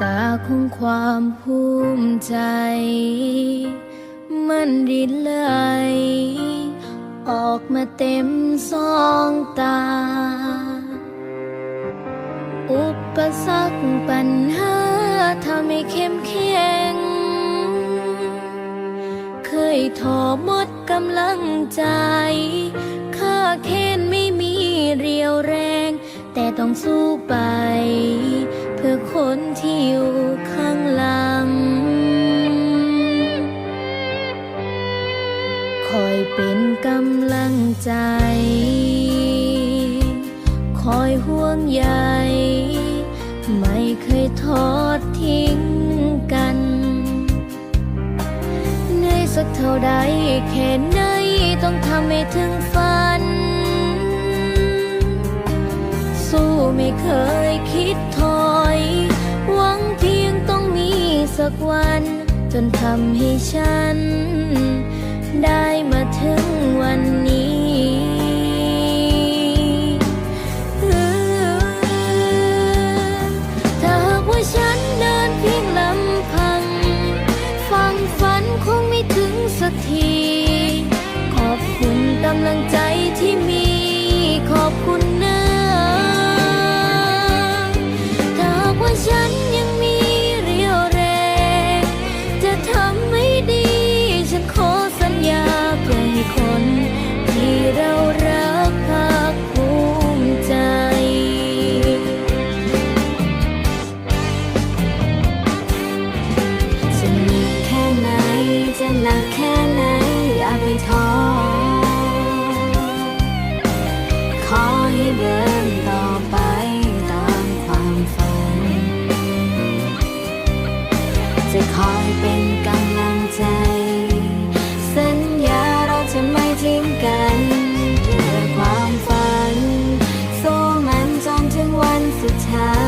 ของความภูมิใจ มันรินไหลออกมาเต็มสองตา อุปสรรคปัญหาทำให้เข้มแข็ง เคยท้อหมดกำลังใจ ข้าเค้น ต้องสู้ไป เพื่อคนที่อยู่ข้างหลัง คอยเป็นกำลังใจ คอยห่วงใยไม่เคยทอดทิ้งกันเหนื่อยสักเท่าใดแค่ไหนต้องทำให้ถึงฝัน ไม่เคยคิดถอย หวังเพียงต้องมีสักวัน จนทำให้ฉัน ได้มาถึง คอยเป็นกำลังใจ สัญญาเราจะไม่ทิ้งกันเพื่อความฝัน สู้มันจนถึงวันสุดท้าย